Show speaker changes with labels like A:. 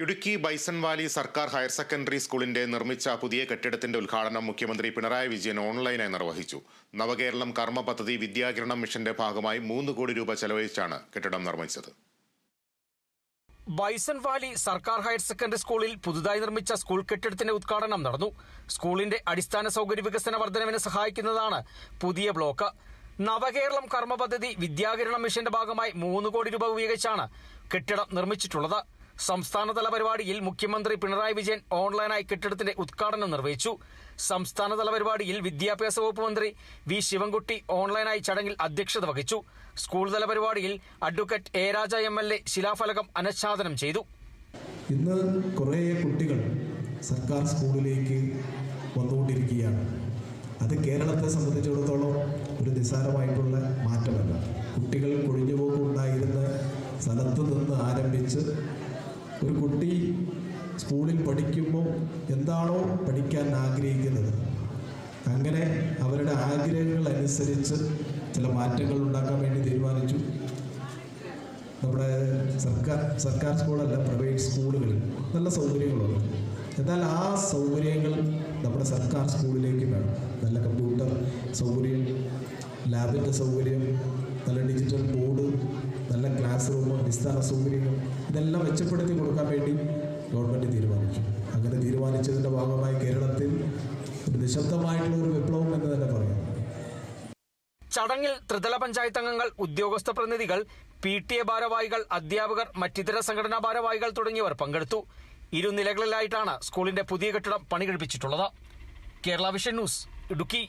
A: Idukki Bison Valley സർക്കാർ higher secondary സ്കൂളിന്റെ നിർമ്മിച്ച പുതിയ കെട്ടിടത്തിന്റെ ഉദ്ഘാടനം മുഖ്യമന്ത്രി പിണറായി വിജയൻ ഓൺലൈനായി നിർവഹിച്ചു. നവകേരളം കർമ്മ പദ്ധതി വിദ്യാകിരണം മിഷന്റെ ഭാഗമായി മൂന്ന് കോടി രൂപ ചെലവഴിച്ചാണ് കെട്ടിടം നിർമ്മിച്ചത്.
B: ബൈസൺ വാലി സർക്കാർ ഹയർ സെക്കൻഡറി സ്കൂളിൽ പുതുതായി നിർമ്മിച്ച സ്കൂൾ കെട്ടിടത്തിന്റെ ഉദ്ഘാടനം നടന്നു. സ്കൂളിന്റെ അടിസ്ഥാന സൗകര്യ വികസന വർധനവിന് സഹായിക്കുന്നതാണ് പുതിയ ബ്ലോക്ക്. നവകേരളം കർമ്മ പദ്ധതി വിദ്യാകിരണ മിഷന്റെ ഭാഗമായി മൂന്ന് കോടി രൂപ ഉപയോഗിച്ചാണ് കെട്ടിടം നിർമ്മിച്ചിട്ടുള്ളത്. സംസ്ഥാനതല പരിപാടിയിൽ മുഖ്യമന്ത്രി പിണറായി വിജയൻ ഓൺലൈനായി കെട്ടിടത്തിന്റെ ഉദ്ഘാടനം നിർവഹിച്ചു. സംസ്ഥാനതല പരിപാടിയിൽ വിദ്യാഭ്യാസ വകുപ്പ് മന്ത്രി വി ശിവൻകുട്ടി ഓൺലൈനായി ചടങ്ങിൽ അധ്യക്ഷത വഹിച്ചു. സ്കൂൾ തല പരിപാടിയിൽ advocate A Raja M L A ശിലാഫലകം അനച്ഛാദനം ചെയ്തു.
C: ഇന്ന് കുറേ കുട്ടികൾ സർക്കാർ സ്കൂളിലേക്ക് വന്നുകൊണ്ടിരിക്കുകയാണ്. അത് കേരളത്തെ സംബന്ധിച്ചിടത്തോളം ഒരു നിസ്സാരമായിട്ടുള്ള മാറ്റമല്ല. കുട്ടികൾ കൊഴിഞ്ഞുപോക്കുണ്ടായിരുന്ന സ്ഥലത്തു നിന്ന് ആരംഭിച്ച് ഒരു കുട്ടി സ്കൂളിൽ പഠിക്കുമ്പോൾ എന്താണോ പഠിക്കാൻ ആഗ്രഹിക്കുന്നത്. അങ്ങനെ അവരുടെ ആഗ്രഹങ്ങൾ അനുസരിച്ച് ചില മാറ്റങ്ങൾ ഉണ്ടാക്കാൻ വേണ്ടി തീരുമാനിച്ചു. നമ്മുടെ സർക്കാർ സർക്കാർ സ്കൂളല്ല പ്രൈവറ്റ് സ്കൂളുകളിൽ നല്ല സൗകര്യങ്ങളുണ്ട്. എന്നാൽ ആ സൗകര്യങ്ങൾ നമ്മുടെ സർക്കാർ സ്കൂളിലേക്ക് വേണം. നല്ല കമ്പ്യൂട്ടർ സൗകര്യം ലാബിന്റെ സൗകര്യം നല്ല ഡിജിറ്റൽ ബോർഡ് ക്ലാസ് റൂം അടിസ്ഥാന സൗകര്യങ്ങൾ ഇതെല്ലാം മെച്ചപ്പെടുത്തി കൊടുക്കാൻ വേണ്ടി ഗവൺമെന്റ് തീരുമാനിച്ചു. അങ്ങനെ തീരുമാനിച്ചതിന്റെ ഭാഗമായി കേരളത്തിൽ നിശബ്ദമായിട്ടുള്ള ഒരു വിപ്ലവം എന്ന് തന്നെ പറയാം.
B: ചടങ്ങിൽ ത്രിതല പഞ്ചായത്ത് അംഗങ്ങൾ ഉദ്യോഗസ്ഥ പ്രതിനിധികൾ പി ടി എ ഭാരവാഹികൾ അധ്യാപകർ മറ്റിതര സംഘടനാ ഭാരവാഹികൾ തുടങ്ങിയവർ പങ്കെടുത്തു. ഇരുനിലകളിലായിട്ടാണ് സ്കൂളിന്റെ പുതിയ കെട്ടിടം പണി കഴിപ്പിച്ചിട്ടുള്ളത് കേരള വിഷൻ ന്യൂസ് ഇടുക്കി.